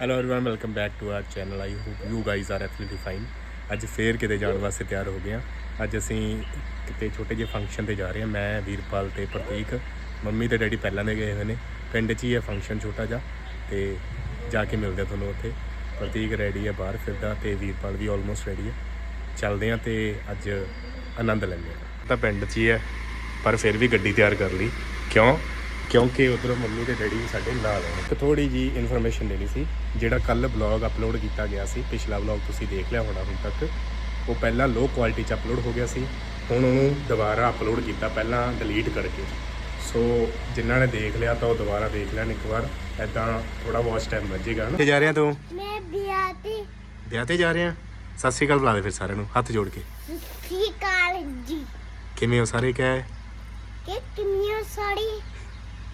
hello everyone welcome back to our channel I hope you guys are absolutely fine ਅੱਜ ਫੇਰ ਕਿਤੇ ਜਾਣ ਵਾਸਤੇ ਤਿਆਰ ਹੋ ਗਏ ਹਾਂ ਅੱਜ ਅਸੀਂ ਕਿਤੇ ਛੋਟੇ ਜਿਹੇ ਫੰਕਸ਼ਨ ਤੇ ਜਾ ਰਹੇ ਹਾਂ ਮੈਂ ਵੀਰਪਾਲ ਤੇ ਪ੍ਰਤੀਕ ਮੰਮੀ ਤੇ ਡੈਡੀ ਪਹਿਲਾਂ ਦੇ ਗਏ ਹੋਏ ਨੇ ਪਿੰਡ 'ਚ ਹੀ ਹੈ ਫੰਕਸ਼ਨ ਛੋਟਾ ਜਿਹਾ ਤੇ ਜਾ ਕੇ ਮਿਲਦੇ ਹਾਂ ਤੁਹਾਨੂੰ ਉੱਥੇ ਪ੍ਰਤੀਕ ਰੈਡੀ ਹੈ ਬਾਹਰ ਫਿਰਦਾ ਤੇ ਵੀਰਪਾਲ ਵੀ ਆਲਮੋਸਟ ਰੈਡੀ ਹੈ ਚੱਲਦੇ ਹਾਂ ਤੇ ਅੱਜ ਆਨੰਦ ਲੈਂਦੇ ਹਾਂ ਤਾਂ ਪਿੰਡ 'ਚ ਹੀ ਹੈ ਪਰ ਫਿਰ ਵੀ ਗੱਡੀ ਤਿਆਰ ਕਰ ਲਈ ਕਿਉਂ ਕਿਉਂਕਿ ਉਧਰੋਂ ਮੰਮੀ ਤੇ ਡੈਡੀ ਸਾਡੇ ਨਾਲ ਆਉਣੇ ਇੱਕ ਥੋੜੀ ਜੀ ਇਨਫੋਰਮੇਸ਼ਨ ਦੇਣੀ ਸੀ ਜਿਹੜਾ ਕੱਲ ਬਲੌਗ ਅਪਲੋਡ ਕੀਤਾ ਗਿਆ ਸੀ ਪਿਛਲਾ ਬਲੌਗ ਤੁਸੀਂ ਦੇਖ ਲਿਆ ਹੋਣਾ ਹੁਣ ਤੱਕ ਉਹ ਪਹਿਲਾਂ ਲੋ ਕੁਆਲਿਟੀ ਚ ਅਪਲੋਡ ਹੋ ਗਿਆ ਸੀ ਹੁਣ ਉਹਨੂੰ ਦੁਬਾਰਾ ਅਪਲੋਡ ਕੀਤਾ ਪਹਿਲਾਂ ਡਿਲੀਟ ਕਰਕੇ। ਸੋ ਜਿਨ੍ਹਾਂ ਨੇ ਦੇਖ ਲਿਆ ਤਾਂ ਉਹ ਦੁਬਾਰਾ ਦੇਖ ਲੈਣ ਇੱਕ ਵਾਰ ਐਦਾਂ ਥੋੜਾ ਵਾਚ ਟਾਈਮ ਵੱਜੇਗਾ ਨਾ ਤੇ ਜਾ ਰਿਹਾ ਤੂੰ? ਮੈਂ ਵਿਆਹ ਤੇ ਵਿਆਹ ਤੇ ਜਾ ਰਿਹਾ ਸਤਿ ਸ਼੍ਰੀ ਅਕਾਲ ਬੁਲਾ ਦੇ ਫਿਰ ਸਾਰਿਆਂ ਨੂੰ ਹੱਥ ਜੋੜ ਕੇ। ਕੀ ਕਾਲ ਜੀ। ਕਿਵੇਂ ਹੋ ਸਾਰੇ ਕਹਿ ਕਿ ਕਿੰਨੀਆਂ ਸਾੜੀ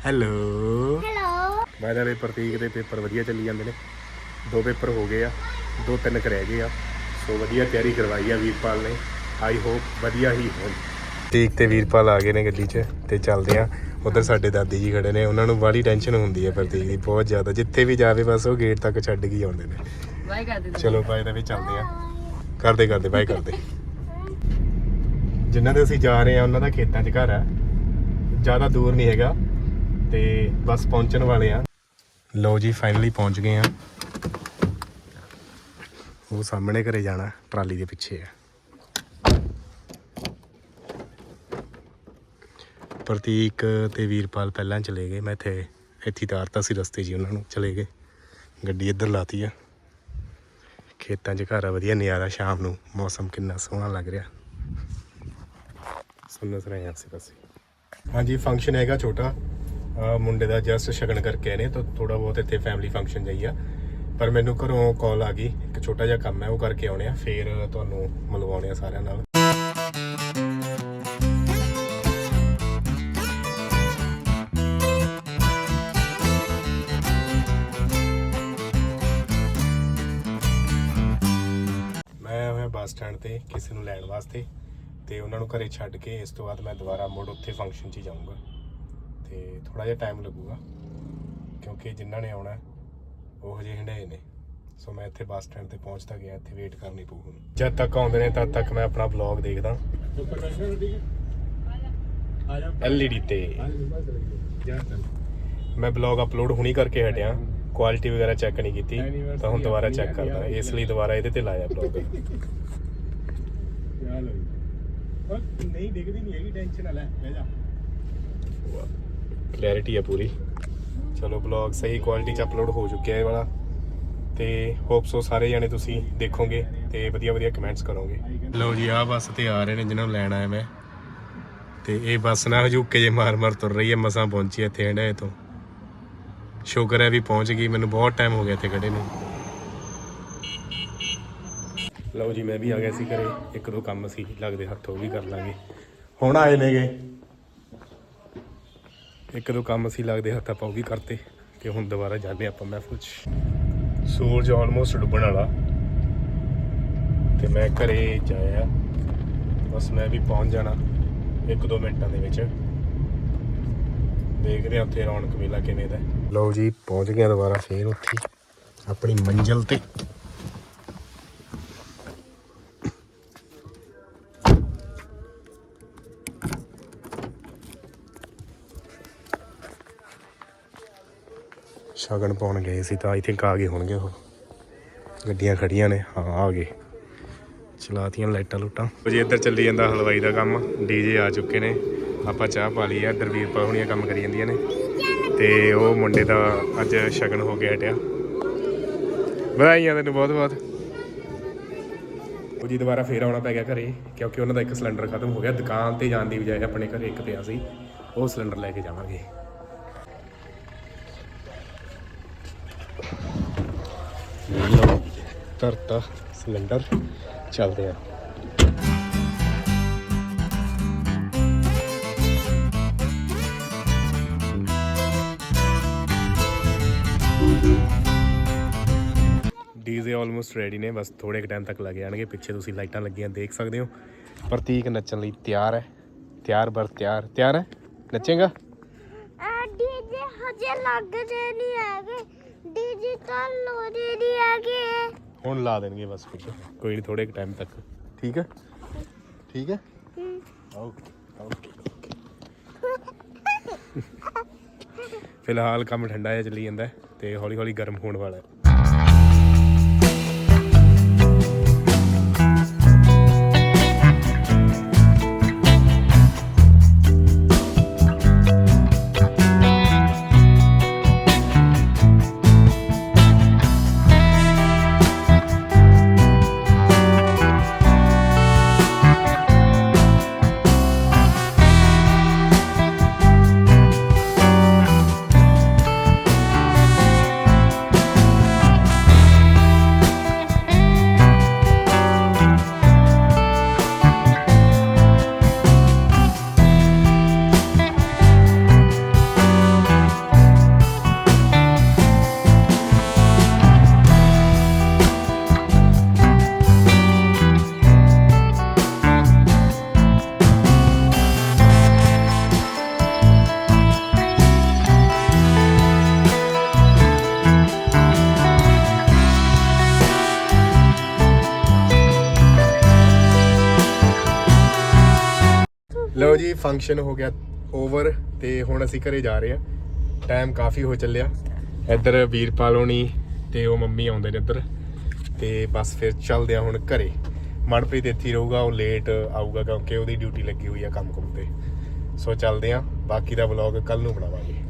ਹੈਲੋ। ਹੈਲੋ। ਮੈਂ ਤਾਂ ਪ੍ਰਤੀਕ ਦੇ ਪੇਪਰ ਵਧੀਆ ਚੱਲੀ ਜਾਂਦੇ ਨੇ। ਦੋ ਪੇਪਰ ਹੋ ਗਏ ਆ ਦੋ ਤਿੰਨ ਕੁ ਰਹਿ ਗਏ ਆ। ਸੋ ਵਧੀਆ ਤਿਆਰੀ ਕਰਵਾਈ ਆ ਵੀਰਪਾਲ ਨੇ। ਆਈ ਹੋਪ ਵਧੀਆ ਹੀ ਹੋਣ। ਪ੍ਰਤੀਕ ਤੇ ਵੀਰਪਾਲ ਆ ਗਏ ਨੇ ਗੱਡੀ 'ਚ ਤੇ ਚੱਲਦੇ ਆ। ਉਧਰ ਸਾਡੇ ਦਾਦੀ ਜੀ ਖੜੇ ਨੇ। ਉਹਨਾਂ ਨੂੰ ਬੜੀ ਟੈਨਸ਼ਨ ਹੁੰਦੀ ਹੈ ਪ੍ਰਤੀਕ ਦੀ ਬਹੁਤ ਜ਼ਿਆਦਾ। ਜਿੱਥੇ ਵੀ ਜਾਵੇ ਬਸ ਉਹ ਗੇਟ ਤੱਕ ਛੱਡ ਕੇ ਹੀ ਆਉਂਦੇ ਨੇ। ਵਾਈ ਕਰ ਦੇ ਚਲੋ ਬਾਈ ਦਾ ਵੀ ਚੱਲਦੇ ਆ। ਕਰਦੇ ਕਰਦੇ ਬਾਈ ਕਰਦੇ। ਜਿਨ੍ਹਾਂ ਦੇ ਅਸੀਂ ਜਾ ਰਹੇ ਆ ਉਹਨਾਂ ਦਾ ਖੇਤਾਂ 'ਚ ਘਰ ਆ। ਜ਼ਿਆਦਾ ਦੂਰ ਨਹੀਂ ਹੈਗਾ। ਤੇ ਬਸ ਪਹੁੰਚਣ ਵਾਲੇ ਆ। ਲੋ ਜੀ ਫਾਈਨਲੀ ਪਹੁੰਚ ਗਏ ਆ। ਉਹ ਸਾਹਮਣੇ ਘਰੇ ਜਾਣਾ, ਟਰਾਲੀ ਦੇ ਪਿੱਛੇ ਆ। ਪ੍ਰਤੀਕ ਤੇ ਵੀਰਪਾਲ ਪਹਿਲਾਂ ਚਲੇ ਗਏ। ਮੈਂ ਇੱਥੇ ਇੱਥੇ ਤਾਰਤਾ ਸੀ ਰਸਤੇ ਜੀ ਉਹਨਾਂ ਨੂੰ, ਚਲੇ ਗਏ। ਗੱਡੀ ਇੱਧਰ ਲਾਤੀ ਆ। ਖੇਤਾਂ 'ਚ ਘਰ ਆ, ਵਧੀਆ ਨਜ਼ਾਰਾ, ਸ਼ਾਮ ਨੂੰ ਮੌਸਮ ਕਿੰਨਾ ਸੋਹਣਾ ਲੱਗ ਰਿਹਾ। ਸੁਣਨ ਰਹੇ ਆਸੇ ਪਾਸੇ ਹਾਂਜੀ ਫੰਕਸ਼ਨ ਹੈਗਾ ਛੋਟਾ। ਮੁੰਡੇ ਦਾ ਜਸਟ ਸ਼ਗਨ ਕਰਕੇ ਆਏ ਨੇ, ਤਾਂ ਥੋੜਾ ਬਹੁਤ ਇੱਥੇ ਫੈਮਿਲੀ ਫੰਕਸ਼ਨ ਜਾਈ ਆ। ਪਰ ਮੈਨੂੰ ਘਰੋਂ ਕਾਲ ਆ ਗਈ, ਇੱਕ ਛੋਟਾ ਜਿਹਾ ਕੰਮ ਹੈ, ਉਹ ਕਰਕੇ ਆਉਣੇ ਆ, ਫੇਰ ਤੁਹਾਨੂੰ ਮਿਲਵਾਉਣੇ ਆ ਸਾਰਿਆਂ ਨਾਲ। ਮੈਂ ਹੋਇਆ ਬੱਸ ਸਟੈਂਡ ਤੇ, ਕਿਸੇ ਨੂੰ ਲੈਣ ਵਾਸਤੇ, ਤੇ ਉਹਨਾਂ ਨੂੰ ਘਰੇ ਛੱਡ ਕੇ ਇਸ ਤੋਂ ਬਾਅਦ ਮੈਂ ਦੁਬਾਰਾ ਮੁੜ ਉੱਥੇ ਫੰਕਸ਼ਨ 'ਚ ਹੀ ਜਾਊਂਗਾ। ਤੇ ਥੋੜਾ ਜਿਹਾ ਟਾਈਮ ਲੱਗੂਗਾ ਕਿਉਂਕਿ ਜਿਨ੍ਹਾਂ ਨੇ ਆਉਣਾ ਉਹ ਹਜੇ ਹੰਡਾਏ ਨੇ। ਸੋ ਮੈਂ ਇੱਥੇ ਬੱਸ ਸਟੈਂਡ ਤੇ ਪਹੁੰਚਦਾ ਗਿਆ ਇੱਥੇ ਵੇਟ ਕਰਨੀ ਪਊ ਹੁਣ। ਜਦ ਤੱਕ ਆਉਂਦੇ ਨੇ ਤਦ ਤੱਕ ਮੈਂ ਆਪਣਾ ਵਲੌਗ ਦੇਖਦਾ। ਐਲਈਡੀ ਤੇ। ਮੈਂ ਵਲੌਗ ਅਪਲੋਡ ਹੁਣੀ ਕਰਕੇ ਹਟਿਆ ਕੁਆਲਿਟੀ ਵਗੈਰਾ ਚੈੱਕ ਨਹੀਂ ਕੀਤੀ ਤਾਂ ਹੁਣ ਦੁਬਾਰਾ ਚੈੱਕ ਕਰਦਾ। ਇਸ ਲਈ ਦੁਬਾਰਾ ਇਹਦੇ ਤੇ ਲਾਇਆ ਵਲੌਗ ਨਹੀਂ ਡਿੱਗਦੀ ਨਹੀਂ ਹੈਗੀ ਟੈਨਸ਼ਨ ਨਾ ਲੈ ਜਾ। ਕਲੈਰਿਟੀ ਹੈ ਪੂਰੀ। ਚਲੋ ਵਲੌਗ ਸਹੀ ਕੁਆਲਿਟੀ ਚ ਅਪਲੋਡ ਹੋ ਚੁੱਕਿਆ ਇਹ ਵਾਲਾ। ਤੇ ਹੋਪ ਸੋ ਸਾਰੇ ਜਾਣੇ ਤੁਸੀਂ ਦੇਖੋਗੇ ਤੇ ਵਧੀਆ ਵਧੀਆ ਕਮੈਂਟਸ ਕਰੋਗੇ। ਲਓ ਜੀ, ਆਹ ਬੱਸ ਤੇ ਆ ਰਹੇ ਨੇ ਜਿਹਨਾਂ ਨੂੰ ਲੈਣ ਆਇਆ ਮੈਂ। ਤੇ ਇਹ ਬੱਸ ਨਾ ਹਜੂਕੇ ਜੇ ਮਾਰ ਮਾਰ ਤੁਰ ਰਹੀ ਹੈ, ਮਸਾਂ ਪਹੁੰਚੀ ਇੱਥੇ ਹੰਡਾਏ ਤੋਂ। ਸ਼ੁਕਰ ਹੈ ਵੀ ਪਹੁੰਚ ਗਈ, ਮੈਨੂੰ ਬਹੁਤ ਟਾਈਮ ਹੋ ਗਿਆ ਇੱਥੇ ਖੜੇ ਨੂੰ। ਲਓ ਜੀ, ਮੈਂ ਵੀ ਆ ਗਿਆ ਸੀ ਘਰੇ, ਇੱਕ ਦੋ ਕੰਮ ਸੀ, ਲੱਗਦੇ ਹੱਥੋਂ ਵੀ ਕਰ ਲਾਂਗੇ। ਹੁਣ ਆਏ ਨੇਗੇ। ਇੱਕ ਦੋ ਕੰਮ ਸੀ ਲੱਗਦੇ ਹੱਥ ਆਪਾਂ ਉਹ ਵੀ ਕਰਤੇ ਤੇ ਹੁਣ ਦੁਬਾਰਾ ਜਾਂਦੇ ਆਪਾਂ ਮਹਿਫਲ 'ਚ ਸੂਰਜ ਆਲਮੋਸਟ ਡੁੱਬਣ ਵਾਲਾ। ਤੇ ਮੈਂ ਘਰੇ ਜਾਇਆ। ਬਸ ਮੈਂ ਵੀ ਪਹੁੰਚ ਜਾਣਾ ਇੱਕ ਦੋ ਮਿੰਟਾਂ ਦੇ ਵਿੱਚ। ਦੇਖਦੇ ਹਾਂ ਉੱਥੇ ਰੌਣਕ ਮੇਲਾ ਕਿਵੇਂ ਦਾ। ਲਓ ਜੀ, ਪਹੁੰਚ ਗਿਆ ਦੁਬਾਰਾ ਫੇਰ ਉੱਥੇ। ਆਪਣੀ ਮੰਜ਼ਿਲ ਤੇ। ਸ਼ਗਨ ਪਾਉਣ ਗਏ ਸੀ ਤਾਂ ਆਈ ਥਿੰਕ ਆ ਗਏ ਹੋਣਗੇ ਉਹ। ਗੱਡੀਆਂ ਖੜੀਆਂ ਨੇ, ਹਾਂ, ਆ ਗਏ। ਚਲਾਤੀਆਂ ਲਾਈਟਾਂ ਲੂਟਾਂ। ਜੀ, ਇੱਧਰ ਚੱਲੀ ਜਾਂਦਾ ਹਲਵਾਈ ਦਾ ਕੰਮ। ਡੀਜੇ ਆ ਚੁੱਕੇ ਨੇ। ਆਪਾਂ ਚਾਹ ਪਾ ਲਈ ਆ। ਇੱਧਰ ਵੀਰਪਾ ਹੁਣੀਆਂ ਕੰਮ ਕਰੀ ਜਾਂਦੀਆਂ ਨੇ। ਤੇ ਉਹ ਮੁੰਡੇ ਦਾ ਅੱਜ ਸ਼ਗਨ ਹੋ ਗਿਆ ਹਟਿਆ। ਵਧਾਈਆਂ ਤੈਨੂੰ ਬਹੁਤ ਬਹੁਤ। ਉਹ ਜੀ, ਦੁਬਾਰਾ ਫੇਰ ਆਉਣਾ ਪੈ ਗਿਆ ਘਰੇ, ਕਿਉਂਕਿ ਉਹਨਾਂ ਦਾ ਇੱਕ ਸਿਲੰਡਰ ਖਤਮ ਹੋ ਗਿਆ। ਦੁਕਾਨ ਤੇ ਜਾਣ ਦੀ ਬਜਾਏ ਆਪਣੇ ਘਰੇ ਇੱਕ ਪਿਆ ਸੀ। ਉਹ ਸਿਲੰਡਰ ਲੈ ਕੇ ਜਾਵਾਂਗੇ। ਲਓ ਤਰਤਾ ਸਿਲੰਡਰ, ਚੱਲਦੇ ਆ ਡੀਜ਼ੇ ਆਲਮੋਸਟ ਰੈਡੀ ਨੇ, ਬਸ ਥੋੜੇ ਟਾਈਮ ਤੱਕ ਲੱਗ ਜਾਣਗੇ, ਪਿੱਛੇ ਤੁਸੀਂ ਲਾਈਟਾਂ ਲੱਗੀਆਂ ਦੇਖ ਸਕਦੇ ਹੋ। ਪ੍ਰਤੀਕ ਨੱਚਣ ਲਈ ਤਿਆਰ ਹੈ, ਤਿਆਰ ਬਰ ਤਿਆਰ ਤਿਆਰ ਹੈ? ਨੱਚੇਗਾ? ਡੀਜੇ ਹਜੇ ਲੱਗਦੇ ਨਹੀਂ ਹੈਗੇ। ਡਿਜੀਟਲ ਲੋੜੇ ਦੀ ਆਗੇ ਹੁਣ ਲਾ ਦੇਣਗੇ ਬਸ ਕੁਝ ਕੋਈ ਨਹੀਂ ਥੋੜੇ ਟਾਈਮ ਤੱਕ। ਠੀਕ ਹੈ? ਠੀਕ ਹੈ? ਓਕੇ ਓਕੇ ਫਿਲਹਾਲ ਕੰਮ ਠੰਡਾ ਜਿਹਾ ਚੱਲੀ ਜਾਂਦਾ ਤੇ ਹੌਲੀ ਹੌਲੀ ਗਰਮ ਹੋਣ ਵਾਲਾ ਹੈ। ਜੀ ਫੰਕਸ਼ਨ ਹੋ ਗਿਆ ਓਵਰ ਤੇ ਹੁਣ ਅਸੀਂ ਘਰੇ ਜਾ ਰਹੇ ਹਾਂ। ਟਾਈਮ ਕਾਫੀ ਹੋ ਚੱਲਿਆ। ਇੱਧਰ ਵੀਰਪਾਲ ਹੋਣੀ ਤੇ ਉਹ ਮੰਮੀ ਆਉਂਦੇ ਨੇ ਇੱਧਰ। ਤੇ ਬਸ ਫਿਰ ਚੱਲਦੇ ਆ ਹੁਣ ਘਰੇ। ਮਨਪ੍ਰੀਤ ਇੱਥੇ ਹੀ ਰਹੂਗਾ, ਉਹ ਲੇਟ ਆਊਗਾ ਕਿਉਂਕਿ ਉਹਦੀ ਡਿਊਟੀ ਲੱਗੀ ਹੋਈ ਆ ਕੰਮ ਕੁਮ ਤੇ। ਸੋ ਚੱਲਦੇ ਆ ਬਾਕੀ ਦਾ ਵਲੌਗ ਕੱਲ ਨੂੰ ਬਣਾਵਾਂਗੇ।